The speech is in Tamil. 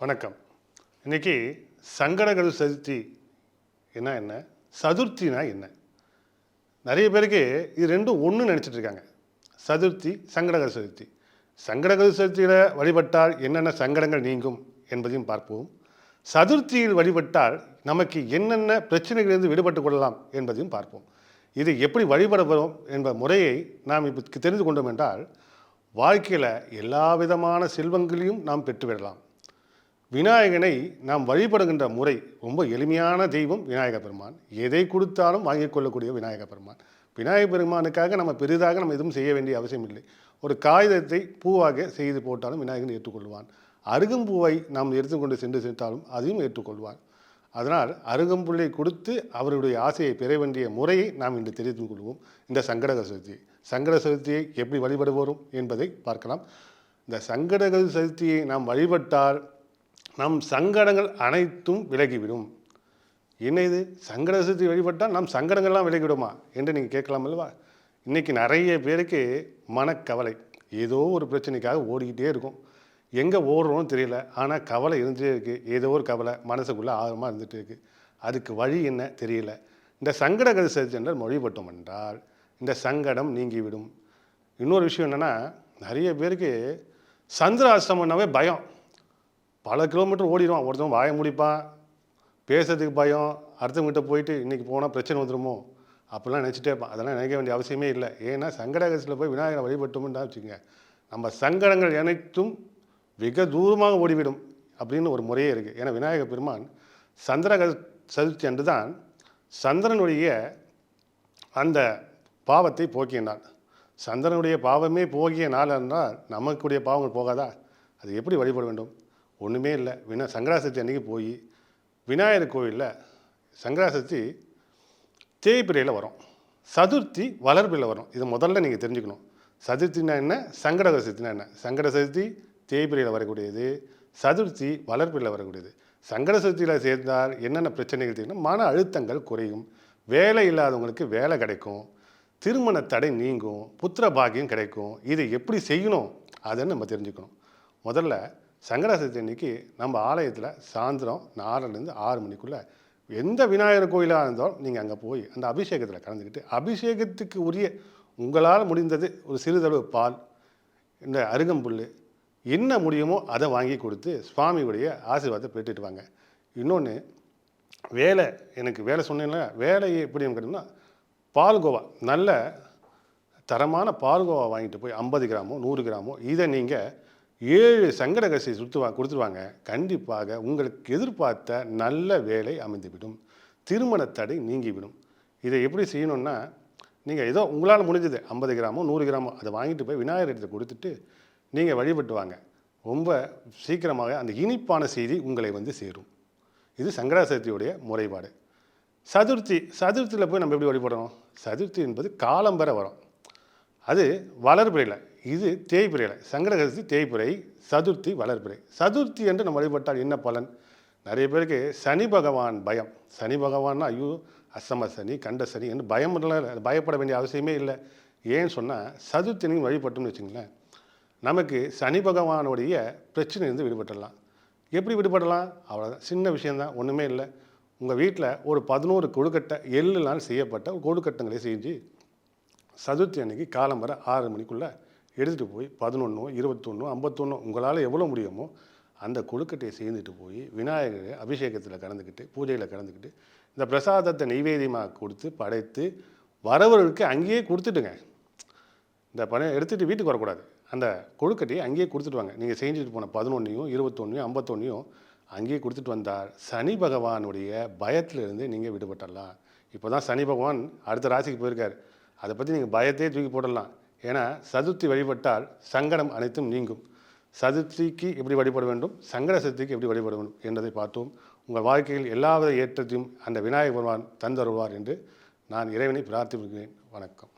வணக்கம். இன்னைக்கு சங்கடகரு சதுர்த்தி என்ன என்ன? சதுர்த்தினா என்ன? நிறைய பேருக்கு இது ரெண்டும் ஒன்று நினச்சிட்டு இருக்காங்க. சதுர்த்தி சங்கடகர சதுர்த்தி சங்கடகர சதுர்த்தியில் வழிபட்டால் என்னென்ன சங்கடங்கள் நீங்கும் என்பதையும் பார்ப்போம். சதுர்த்தியில் வழிபட்டால் நமக்கு என்னென்ன பிரச்சனைகளிலிருந்து விடுபட்டு கொள்ளலாம் என்பதையும் பார்ப்போம். இது எப்படி வழிபட வரும் என்ற முறையை நாம் இப்போ தெரிந்து கொண்டோம் என்றால் வாழ்க்கையில் எல்லா விதமான செல்வங்களையும் நாம் பெற்றுவிடலாம். விநாயகனை நாம் வழிபடுகின்ற முறை ரொம்ப எளிமையான தெய்வம் விநாயக பெருமான். எதை கொடுத்தாலும் வாங்கி கொள்ளக்கூடிய விநாயக பெருமான். விநாயக பெருமானுக்காக நம்ம பெரிதாக நம்ம எதுவும் செய்ய வேண்டிய அவசியம் இல்லை. ஒரு காகிதத்தை பூவாக செய்து போட்டாலும் விநாயகன் ஏற்றுக்கொள்வான். அருகம்பூவை நாம் எடுத்துக்கொண்டு சென்று சேர்த்தாலும் அதையும் ஏற்றுக்கொள்வான். அதனால் அருகம்புல்லை கொடுத்து அவருடைய ஆசையை பெற வேண்டிய முறையை நாம் இன்று தெரிந்து கொள்வோம். இந்த சங்கடக சதுர்த்தி. சங்கட சதுர்த்தியை எப்படி வழிபடுவோம் என்பதை பார்க்கலாம். இந்த சங்கடக சதுர்த்தியை நாம் வழிபட்டால் நம் சங்கடங்கள் அனைத்தும் விலகிவிடும். என்ன இது சங்கட சதுர்த்தி வழிபட்டால் நம் சங்கடங்கள்லாம் விலகிவிடுமா? என்று நீங்கள் கேட்கலாம் அல்லவா? இன்றைக்கி நிறைய பேருக்கு மனக்கவலை. ஏதோ ஒரு பிரச்சனைக்காக ஓடிக்கிட்டே இருக்கும். எங்கே ஓடுறோம்னு தெரியல. ஆனால் கவலை இருந்துகிட்டே இருக்குது ஏதோ ஒரு கவலை மனசுக்குள்ளே ஆர்வமாக இருந்துகிட்டே இருக்குது அதுக்கு வழி என்ன தெரியல. இந்த சங்கடகர சதுர்த்தி என்றால் வழிபட்டோம் என்றால் இந்த சங்கடம் நீங்கிவிடும். இன்னொரு விஷயம் என்னென்னா நிறைய பேருக்கு சந்திராசிரமம்னாவே பயம். பல கிலோமீட்டர் ஓடிடுவான். ஒருத்தவன் வாய முடிப்பான். பேசுறதுக்கு பயம். அடுத்தவங்கிட்ட போயிட்டு இன்றைக்கி போனால் பிரச்சனை வந்துடுமோ அப்படிலாம் நினச்சிட்டே இருப்பான். அதெல்லாம் நினைக்க வேண்டிய அவசியமே இல்லை. ஏன்னா சங்கடகரத்தில் போய் விநாயகரை வழிபட்டோம்னா வச்சுக்கோங்க. நம்ம சங்கடங்கள் அனைத்தும் வெகு தூரமாக ஓடிவிடும் அப்படின்னு ஒரு முறையே இருக்குது ஏன்னா விநாயகர் பெருமான் சந்திரக சதுர்த்தி அன்று தான் சந்திரனுடைய அந்த பாவத்தை போக்கினான். சந்திரனுடைய பாவமே போகிய நாள் என்றால் நமக்குடைய பாவங்கள் போகாதா? அது எப்படி வழிபட வேண்டும்? ஒன்றுமே இல்லை. வினா சங்கராசக்தி அன்றைக்கி போய் விநாயகர் கோயிலில் சங்கராசக்தி தேய்பிரையில் வரும். சதுர்த்தி வளர்ப்பில் வரும். இது முதல்ல நீங்கள் தெரிஞ்சுக்கணும். சதுர்த்தினா என்ன? சங்கட சதுர்த்தினா என்ன? சங்கட சதுர்த்தி தேய்பிரையில் வரக்கூடியது சதுர்த்தி வளர்ப்பில் வரக்கூடியது. சங்கட சதுர்த்தியில் சேர்ந்தால் என்னென்ன பிரச்சனைகள் தெரியும்னா மன அழுத்தங்கள் குறையும். வேலை இல்லாதவங்களுக்கு வேலை கிடைக்கும். திருமண தடை நீங்கும். புத்திர பாக்கியம் கிடைக்கும். இதை எப்படி செய்யணும்? அதை நம்ம தெரிஞ்சுக்கணும். முதல்ல சங்கடா சதுர்த்தி அன்னைக்கு நம்ம ஆலயத்தில் சாயந்தரம் நாலுலேருந்து ஆறு மணிக்குள்ளே எந்த விநாயகர் கோயிலாக இருந்தாலும் நீங்கள் அங்கே போய் அந்த அபிஷேகத்தில் கலந்துக்கிட்டு அபிஷேகத்துக்கு உரிய உங்களால் முடிந்தது ஒரு சிறிதளவு பால் இந்த அருகம்புல் என்ன முடியுமோ அதை வாங்கி கொடுத்து சுவாமியுடைய ஆசீர்வாதத்தை பெற்றுட்டு வாங்க. இன்னொன்று வேலை எனக்கு வேலை சொன்னேன்ல வேலையை எப்படி கேட்டோம்னா பால்கோவா நல்ல தரமான பால்கோவா வாங்கிட்டு போய் ஐம்பது கிராமோ நூறு கிராமோ இதை நீங்கள் ஏழு சங்கடகசை சுற்றுவா கொடுத்துருவாங்க. கண்டிப்பாக உங்களுக்கு எதிர்பார்த்த நல்ல வேலை அமைந்துவிடும். திருமண தடை நீங்கிவிடும். இதை எப்படி செய்யணும்னா நீங்கள் ஏதோ உங்களால் முடிஞ்சது ஐம்பது கிராமோ நூறு கிராமோ அதை வாங்கிட்டு போய் விநாயகர் இடத்தை கொடுத்துட்டு நீங்கள் வழிபட்டு வாங்க. ரொம்ப சீக்கிரமாக அந்த இனிப்பான செய்தி உங்களை வந்து சேரும். இது சங்கராசக்தியுடைய முறைப்பாடு. சதுர்த்தி சதுர்த்தியில் போய் நம்ம எப்படி வழிபடணும்? சதுர்த்தி என்பது காலம்பர வரும். அது வளர்பிறையில். இது தேய்பிறையில் சங்கடகரசி தேய்பிறை சதுர்த்தி வளர்பிறை சதுர்த்தி என்று நம்ம வழிபட்டால் என்ன பலன்? நிறைய பேருக்கு சனி பகவான் பயம். சனி பகவான்னா ஐயோ அசம சனி கண்ட சனி என்று பயம் பயப்பட வேண்டிய அவசியமே இல்லை. ஏன்னு சொன்னால் சதுர்த்தி நீங்கள் வழிபட்டோம்னு வச்சுங்களேன் நமக்கு சனி பகவானுடைய பிரச்சனையிலிருந்து விடுபட்டுடலாம். எப்படி விடுபடலாம்? அவ்வளோதான் சின்ன விஷயந்தான் ஒன்றுமே இல்லை. உங்கள் வீட்டில் ஒரு பதினோரு கொழுக்கட்டை எள்ளுனால் செய்யப்பட்ட கொழுக்கட்டங்களை செஞ்சு சதுர்த்தி அன்னைக்கு காலம்பர ஆறு மணிக்குள்ளே எடுத்துகிட்டு போய் பதினொன்றோ இருபத்தொன்னோ ஐம்பத்தொன்னோ உங்களால் எவ்வளோ முடியுமோ அந்த கொழுக்கட்டையை சேர்ந்துட்டு போய் விநாயகர் அபிஷேகத்தில் கலந்துக்கிட்டு பூஜையில் கலந்துக்கிட்டு இந்த பிரசாதத்தை நெய்வேத்தியமாக கொடுத்து படைத்து வரவர்களுக்கு அங்கேயே கொடுத்துட்டுங்க. இந்த பணம் எடுத்துகிட்டு வீட்டுக்கு வரக்கூடாது. அந்த கொழுக்கட்டையை அங்கேயே கொடுத்துட்டு வாங்க. நீங்கள் செஞ்சுட்டு போன பதினொன்றையும் இருபத்தொன்னையும் ஐம்பத்தொன்னையும் அங்கேயே கொடுத்துட்டு வந்தார் சனி பகவானுடைய பயத்திலிருந்து நீங்கள் விடுபட்டலாம் இப்போ தான் சனி பகவான் அடுத்த ராசிக்கு போயிருக்கார். அதை பற்றி நீங்கள் பயத்தையே தூக்கி போடலாம் ஏன்னா சதுர்த்தி வழிபட்டால் சங்கடம் அனைத்தும் நீங்கும். சதுர்த்திக்கு எப்படி வழிபட வேண்டும்? சங்கட சதுர்த்திக்கு எப்படி வழிபட வேண்டும் என்பதை பார்த்தோம். உங்கள் வாழ்க்கையில் எல்லாவித ஏற்றத்தையும் அந்த விநாயகர் பகவான் தந்தருவார் என்று நான் இறைவனை பிரார்த்திக்கிறேன் வணக்கம்.